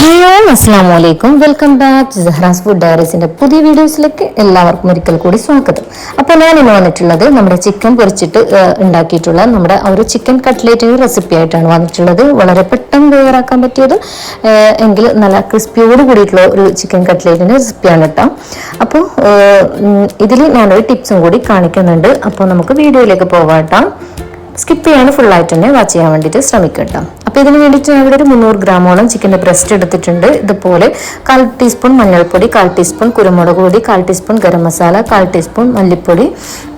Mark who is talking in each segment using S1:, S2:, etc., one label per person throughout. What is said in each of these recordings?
S1: Hello അസ്സാം വലൈക്കും welcome back to Jahra's food ഡയറീസിന്റെ പുതിയ വീഡിയോസിലേക്ക് എല്ലാവർക്കും ഒരിക്കൽ കൂടി സ്വാഗതം. അപ്പോൾ ഞാൻ ഇന്ന് വന്നിട്ടുള്ളത് നമ്മുടെ ചിക്കൻ പൊരിച്ചിട്ട് ഉണ്ടാക്കിയിട്ടുള്ള നമ്മുടെ ഒരു ചിക്കൻ കട്ട്ലേറ്റ് റെസിപ്പി ആയിട്ടാണ് വന്നിട്ടുള്ളത്. വളരെ പെട്ടെന്ന് തയ്യാറാക്കാൻ പറ്റിയത് എങ്കിൽ നല്ല ക്രിസ്പിയോട് കൂടിയിട്ടുള്ള ഒരു ചിക്കൻ കട്ട്ലേറ്റിന്റെ റെസിപ്പിയാണ് കേട്ടോ. അപ്പോൾ ഇതിൽ ഞാനൊരു ടിപ്സും കൂടി കാണിക്കുന്നുണ്ട്. അപ്പോൾ നമുക്ക് വീഡിയോയിലേക്ക് പോകാം കേട്ടോ. സ്കിപ്പ് ഫുൾ ആയിട്ട് തന്നെ വാച്ച് ചെയ്യാൻ വേണ്ടിയിട്ട് ശ്രമിക്കാം അപ്പോൾ ഇതിന് വേണ്ടിയിട്ട് ഞാൻ ഇവിടെ ഒരു മുന്നൂറ് ഗ്രാമോളം ചിക്കന്റെ ബ്രസ്റ്റ് എടുത്തിട്ടുണ്ട്. ഇതുപോലെ കാൽ ടീസ്പൂൺ മഞ്ഞൾപ്പൊടി കാൽ ടീസ്പൂൺ കുരുമുളക് പൊടി കാൽ ടീസ്പൂൺ ഗരം മസാല കാൽ ടീസ്പൂൺ മല്ലിപ്പൊടി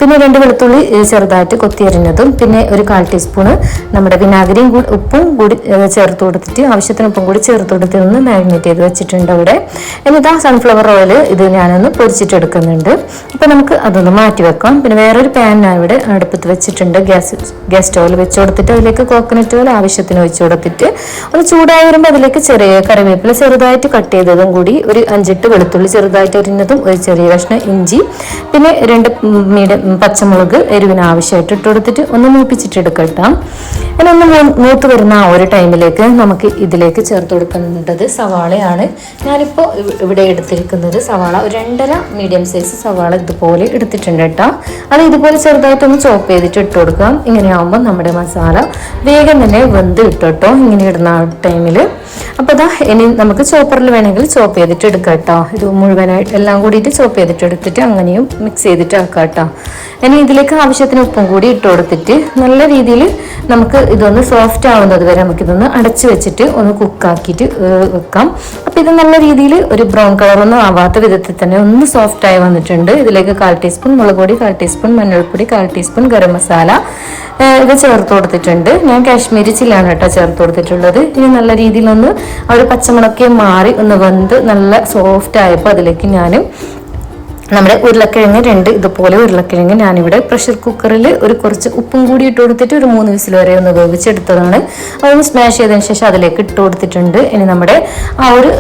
S1: പിന്നെ രണ്ട് വെളുത്തുള്ളി ചെറുതായിട്ട് കൊത്തിയരിഞ്ഞതും പിന്നെ ഒരു കാൽ ടീസ്പൂൺ നമ്മുടെ വിനാഗിരിയും കൂടി ഉപ്പും കൂടി ചേർത്ത് കൊടുത്തിട്ട് ആവശ്യത്തിന് ഉപ്പും കൂടി ചേർത്ത് കൊടുത്തിട്ട് ഒന്ന് മാരിനേറ്റ് ചെയ്ത് വെച്ചിട്ടുണ്ട് അവിടെ. എന്നിട്ട് ആ സൺഫ്ലവർ ഓയിൽ ഇത് ഞാനൊന്ന് പൊരിച്ചിട്ടെടുക്കുന്നുണ്ട് അപ്പോൾ നമുക്ക് അതൊന്ന് മാറ്റി വെക്കാം. പിന്നെ വേറൊരു പാൻ ഇവിടെ അടുപ്പത്ത് വെച്ചിട്ടുണ്ട്. ഗ്യാസ് ഗ്യാസ് സ്റ്റോവിൽ വെച്ച് കൊടുത്തിട്ട് അതിലേക്ക് കോക്കനട്ട് ഓയിൽ ആവശ്യത്തിന് ഒഴിച്ച് കൊടുത്തിട്ട് ഒന്ന് ചൂടായി വരുമ്പോൾ അതിലേക്ക് ചെറിയ കറിവേപ്പില ചെറുതായിട്ട് കട്ട് ചെയ്തതും കൂടി ഒരു അഞ്ചെട്ട് വെളുത്തുള്ളി ചെറുതായിട്ട് അരിഞ്ഞതും ഒരു ചെറിയ കഷ്ണം ഇഞ്ചി പിന്നെ രണ്ട് മീഡിയം പച്ചമുളക് എരിവിന് ആവശ്യമായിട്ട് ഇട്ട് കൊടുത്തിട്ട് ഒന്ന് മൂപ്പിച്ചിട്ട് എടുക്കട്ടാം പിന്നെ ഒന്ന് മൂത്ത് വരുന്ന ആ ഒരു ടൈമിലേക്ക് നമുക്ക് ഇതിലേക്ക് ചേർത്ത് കൊടുക്കേണ്ടത് സവാളയാണ്. ഞാനിപ്പോൾ ഇവ- ഇവിടെ എടുത്തിരിക്കുന്നത് സവാള ഒരു രണ്ടര മീഡിയം സൈസ് സവാള ഇതുപോലെ എടുത്തിട്ടുണ്ട് കേട്ടോ. അത് ഇതുപോലെ ചെറുതായിട്ടൊന്ന് ചോപ്പ് ചെയ്തിട്ട് ഇട്ട് കൊടുക്കാം. ഇങ്ങനെയാകുമ്പോൾ നമ്മുടെ മസാല വേഗം തന്നെ വെന്ത് ഇട്ടോ ഇങ്ങനെ ഇടുന്ന ആ ടൈമിൽ അപ്പോൾ ഇതാ ഇനി നമുക്ക് ചോപ്പറിൽ വേണമെങ്കിൽ ചോപ്പ് ചെയ്തിട്ട് എടുക്കാം കേട്ടോ. ഇത് മുഴുവനായിട്ട് എല്ലാം കൂടിയിട്ട് ചോപ്പ് ചെയ്തിട്ട് എടുത്തിട്ട് അങ്ങനെയും മിക്സ് ചെയ്തിട്ട് ആക്കാം കേട്ടോ. ഇനി ഇതിലേക്ക് ആവശ്യത്തിന് ഉപ്പും കൂടി ഇട്ട് കൊടുത്തിട്ട് നല്ല രീതിയിൽ നമുക്ക് ഇതൊന്ന് സോഫ്റ്റ് ആവുന്നത് വരെ നമുക്കിതൊന്ന് അടച്ചു വെച്ചിട്ട് ഒന്ന് കുക്കാക്കിയിട്ട് വെക്കാം. അപ്പോൾ ഇത് നല്ല രീതിയിൽ ഒരു ബ്രൗൺ കളറൊന്നും ആവാത്ത വിധത്തിൽ തന്നെ ഒന്ന് സോഫ്റ്റ് ആയി വന്നിട്ടുണ്ട്. ഇതിലേക്ക് കാൽ ടീസ്പൂൺ മുളക് പൊടി കാൽ ടീസ്പൂൺ മഞ്ഞൾപ്പൊടി കാൽ ടീസ്പൂൺ ഗരം മസാല ഇത് ചേർത്ത് കൊടുത്തിട്ടുണ്ട്. ഞാൻ കാശ്മീരി ചില്ലാണ് കേട്ടോ ചേർത്ത് കൊടുത്തിട്ടുള്ളത്. ഇനി നല്ല രീതിയിലൊന്ന് ആ ഒരു പച്ചമുളക്കെ മാറി ഒന്ന് വെന്ത് നല്ല സോഫ്റ്റ് ആയപ്പോൾ അതിലേക്ക് ഞാൻ നമ്മുടെ ഉരുളക്കിഴങ്ങ് രണ്ട് ഇതുപോലെ ഉരുളക്കിഴങ്ങ് ഞാനിവിടെ പ്രഷർ കുക്കറിൽ ഒരു കുറച്ച് ഉപ്പും കൂടി ഇട്ട് കൊടുത്തിട്ട് ഒരു മൂന്ന് വിസിൽ വരെ ഒന്ന് വേവിച്ചെടുത്തതാണ്. അതൊന്ന് സ്മാഷ് ചെയ്തതിന് ശേഷം അതിലേക്ക് ഇട്ട് കൊടുത്തിട്ടുണ്ട്. ഇനി നമ്മുടെ ആ ഒരു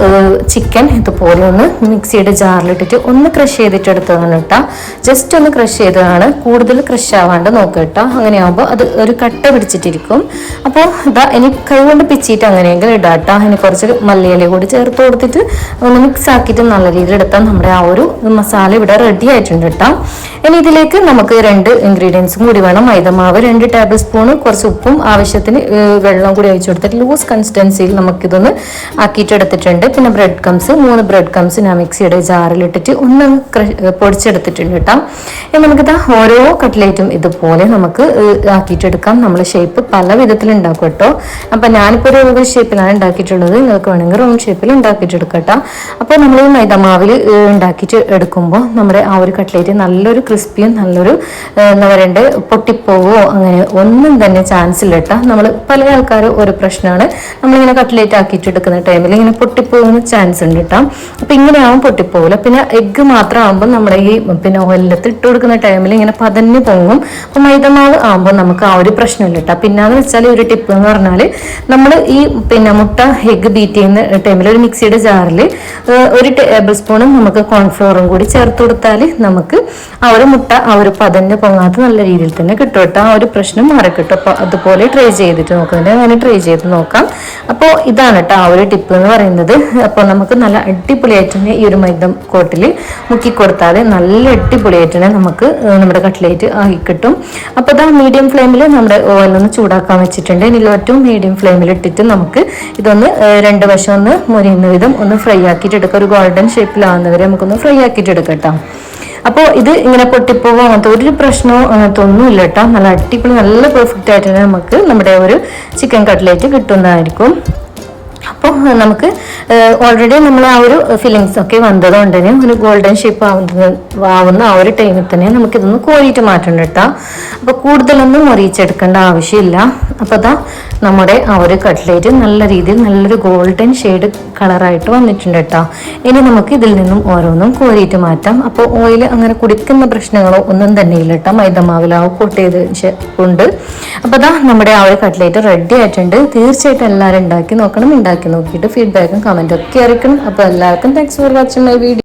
S1: ചിക്കൻ ഇതുപോലെ ഒന്ന് മിക്സിയുടെ ജാറിലിട്ടിട്ട് ഒന്ന് ക്രഷ് ചെയ്തിട്ട് എടുത്തതാണ് കേട്ടോ. ജസ്റ്റ് ഒന്ന് ക്രഷ് ചെയ്തതാണ്. കൂടുതൽ ക്രഷ് ആവാണ്ട് നോക്കുക കേട്ടോ. അങ്ങനെയാകുമ്പോൾ അത് ഒരു കട്ട പിടിച്ചിട്ടിരിക്കും. അപ്പോൾ ഇതാ ഇനി കൈകൊണ്ട് പിച്ചിട്ട് അങ്ങനെയെങ്കിലും ഇടാം കേട്ടോ. ഇനി കുറച്ച് മല്ലിയില കൂടി ചേർത്ത് കൊടുത്തിട്ട് ഒന്ന് മിക്സ് ആക്കിയിട്ട് നല്ല രീതിയിൽ എടുത്താൽ നമ്മുടെ ആ ഒരു മസാല ഇവിടെ റെഡി ആയിട്ടുണ്ട് കേട്ടോ ഇനി ഇതിലേക്ക് നമുക്ക് രണ്ട് ഇൻഗ്രീഡിയൻസും കൂടി വേണം. മൈദമാവ് രണ്ട് ടേബിൾ സ്പൂണ് കുറച്ച് ഉപ്പും ആവശ്യത്തിന് വെള്ളം കൂടി ഒഴിച്ചു കൊടുത്തിട്ട് ലൂസ് കൺസിസ്റ്റൻസിയിൽ നമുക്കിതൊന്ന് ആക്കിയിട്ട് എടുത്തിട്ടുണ്ട് പിന്നെ ബ്രെഡ് കംസ് മൂന്ന് ബ്രെഡ് കംസ് ഞാൻ മിക്സിയുടെ ജാറിലിട്ടിട്ട് ഒന്ന് പൊടിച്ചെടുത്തിട്ടുണ്ട് കേട്ടോ ഇനി നമുക്കിതാ ഓരോ കട്ട്ലേറ്റും ഇതുപോലെ നമുക്ക് ആക്കിയിട്ടെടുക്കാം. നമ്മൾ ഷേപ്പ് പല വിധത്തിൽ ഉണ്ടാക്കും കേട്ടോ അപ്പം ഞാനിപ്പോൾ ഒരു ഷേപ്പിലാണ് ഉണ്ടാക്കിയിട്ടുള്ളത്. നിങ്ങൾക്ക് വേണമെങ്കിൽ റൗണ്ട് ഷേപ്പിൽ ഉണ്ടാക്കിയിട്ടെടുക്കാം കേട്ടോ അപ്പോൾ നമ്മൾ ഈ മൈദമാവിൽ ഉണ്ടാക്കിയിട്ട് എടുക്കുമ്പോൾ നമ്മുടെ ആ ഒരു കട്ട്ലേറ്റ് നല്ലൊരു ക്രിസ്പിയും നല്ലൊരു എന്താ പറയണ്ടേ പൊട്ടിപ്പോവോ അങ്ങനെ ഒന്നും തന്നെ ചാൻസ് ഇല്ല കേട്ടോ നമ്മൾ പല ആൾക്കാരും ഒരു പ്രശ്നമാണ് നമ്മളിങ്ങനെ കട്ട്ലേറ്റ് ആക്കിയിട്ട് എടുക്കുന്ന ടൈമിൽ ഇങ്ങനെ പൊട്ടിപ്പോകുന്ന ചാൻസ് ഉണ്ട് കേട്ടോ അപ്പം ഇങ്ങനെ ആവും പൊട്ടിപ്പോകില്ല പിന്നെ എഗ്ഗ് മാത്രം ആകുമ്പോൾ നമ്മുടെ ഈ പിന്നെ ഓയിലത്ത് ഇട്ട് കൊടുക്കുന്ന ടൈമിൽ ഇങ്ങനെ പതഞ്ഞ് പൊങ്ങും. അപ്പം മൈദമാവ് ആകുമ്പോൾ നമുക്ക് ആ ഒരു പ്രശ്നമില്ല കേട്ടോ പിന്നെന്ന് വെച്ചാൽ ഒരു ടിപ്പ് എന്ന് പറഞ്ഞാൽ നമ്മൾ ഈ പിന്നെ മുട്ട എഗ്ഗ് ബീറ്റ് ചെയ്യുന്ന ടൈമിൽ ഒരു മിക്സിയുടെ ജാറിൽ ഒരു ടേബിൾ സ്പൂണും നമുക്ക് കോൺഫ്ലോറും കൂടി ചേർത്ത് കൊടുത്താൽ നമുക്ക് ആ ഒരു മുട്ട ആ ഒരു പതഞ്ഞ് പൊങ്ങാത്ത നല്ല രീതിയിൽ തന്നെ കിട്ടും കേട്ടോ. ആ ഒരു പ്രശ്നം മാറി കിട്ടും അപ്പോൾ അതുപോലെ ട്രൈ ചെയ്തിട്ട് നോക്കുന്നുണ്ട് അങ്ങനെ ട്രൈ ചെയ്ത് നോക്കാം. അപ്പോൾ ഇതാണ് കേട്ടോ ആ ഒരു ടിപ്പ് എന്ന് പറയുന്നത്. അപ്പോൾ നമുക്ക് നല്ല അടിപൊളിയായിട്ട് തന്നെ ഈ ഒരു മൈദ കോട്ടിൽ മുക്കി കൊടുത്താൽ നല്ല അടിപൊളിയായിട്ട് തന്നെ നമുക്ക് നമ്മുടെ കട്ട്ലേറ്റ് ആയി കിട്ടും. അപ്പോൾ ഇതാ മീഡിയം ഫ്ലെയിമിൽ നമ്മുടെ ഓയിലൊന്ന് ചൂടാക്കാൻ വെച്ചിട്ടുണ്ട്. ഇനി ഏറ്റവും മീഡിയം ഫ്ലെയിമിൽ ഇട്ടിട്ട് നമുക്ക് ഇതൊന്ന് രണ്ട് വശം ഒന്ന് മുരിയുന്ന വിധം ഒന്ന് ഫ്രൈ ആക്കിയിട്ട് എടുക്കാം. ഒരു ഗോൾഡൻ ഷേപ്പിലാവുന്നവരെ നമുക്കൊന്ന് ഫ്രൈ ആക്കിയിട്ട് എടുക്കാം കേട്ടോ. അപ്പോൾ ഇത് ഇങ്ങനെ പൊട്ടിപ്പോകും അങ്ങനത്തെ ഒരു പ്രശ്നവും അങ്ങനത്തെ ഒന്നുമില്ല കേട്ടോ. നല്ല അടിപൊളി നല്ല പെർഫെക്റ്റ് ആയിട്ട് തന്നെ നമുക്ക് നമ്മുടെ ഒരു ചിക്കൻ കട്ട്ലേറ്റ് കിട്ടുന്നതായിരിക്കും. അപ്പോൾ നമുക്ക് ഓൾറെഡി നമ്മൾ ആ ഒരു ഫില്ലിങ്സ് ഒക്കെ വന്നതുകൊണ്ട് തന്നെ ഒരു ഗോൾഡൻ ഷേപ്പ് ആവുന്ന ആവുന്ന ആ ഒരു ടൈമിൽ തന്നെ നമുക്കിതൊന്ന് കോരിയിട്ട് മാറ്റണം കേട്ടോ അപ്പോൾ കൂടുതലൊന്നും മുറിയിച്ചെടുക്കേണ്ട ആവശ്യമില്ല. അപ്പോൾ അതാ നമ്മുടെ ആ ഒരു കട്ട്ലേറ്റ് നല്ല രീതിയിൽ നല്ലൊരു ഗോൾഡൻ ഷെയ്ഡ് കളറായിട്ട് വന്നിട്ടുണ്ട് കേട്ടോ ഇനി നമുക്ക് ഇതിൽ നിന്നും ഓരോന്നും കോരിയിട്ട് മാറ്റാം. അപ്പോൾ ഓയിൽ അങ്ങനെ കുടിക്കുന്ന പ്രശ്നങ്ങളോ ഒന്നും തന്നെ ഇല്ല കേട്ടോ മൈദമാവിലാവ് കൂട്ട് ചെയ്ത് കൊണ്ട് അപ്പോൾ അതാ നമ്മുടെ ആ ഒരു കട്ട്ലേറ്റ് റെഡി ആയിട്ടുണ്ട്. തീർച്ചയായിട്ടും എല്ലാവരും ഉണ്ടാക്കി നോക്കണം ഉണ്ടാക്കി നോക്കിയിട്ട് ഫീഡ്ബാക്കും കമന്റും ഒക്കെ അറിയിക്കണം അപ്പോൾ എല്ലാവർക്കും thanks for watching my video